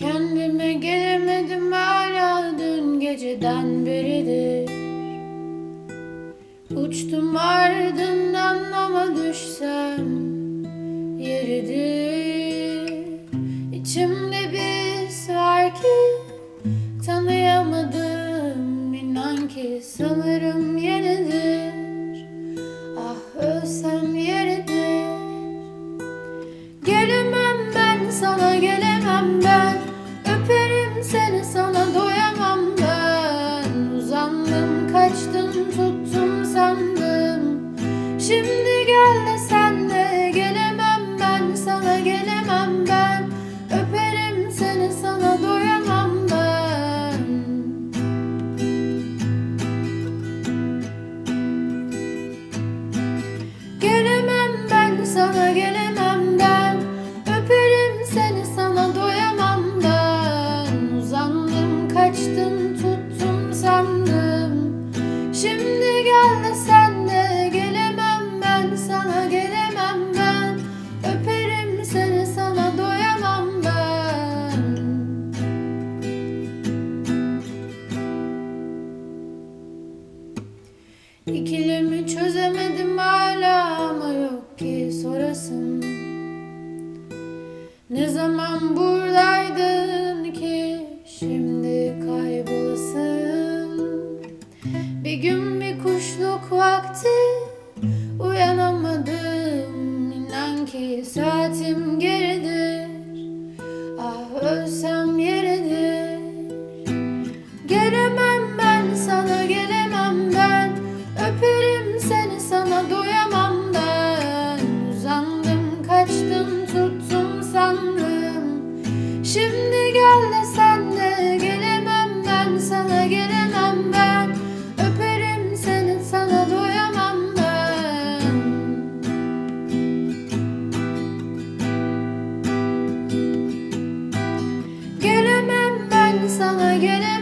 Kendime gelemedim hala dün geceden beridir. Uçtum ardından ama düşsem yeridir. İçimde bir var ki tanıyamadım İnan ki sanırım Kaçtım tuttum sandım Şimdi gel de sen de gelemem ben sana gelemem ben. Öperim seni sana doyamam ben. Gelemem ben sana gelemem İkilemi çözemedim hala ama yok ki sorasım Ne zaman buradaydın ki şimdi kaybolasın? Bir gün bir kuşluk vakti uyanamadım. İnan ki saatim geridir sana gelemem ben. Öperim seni sana doyamam ben. Gelemem ben sana gelemem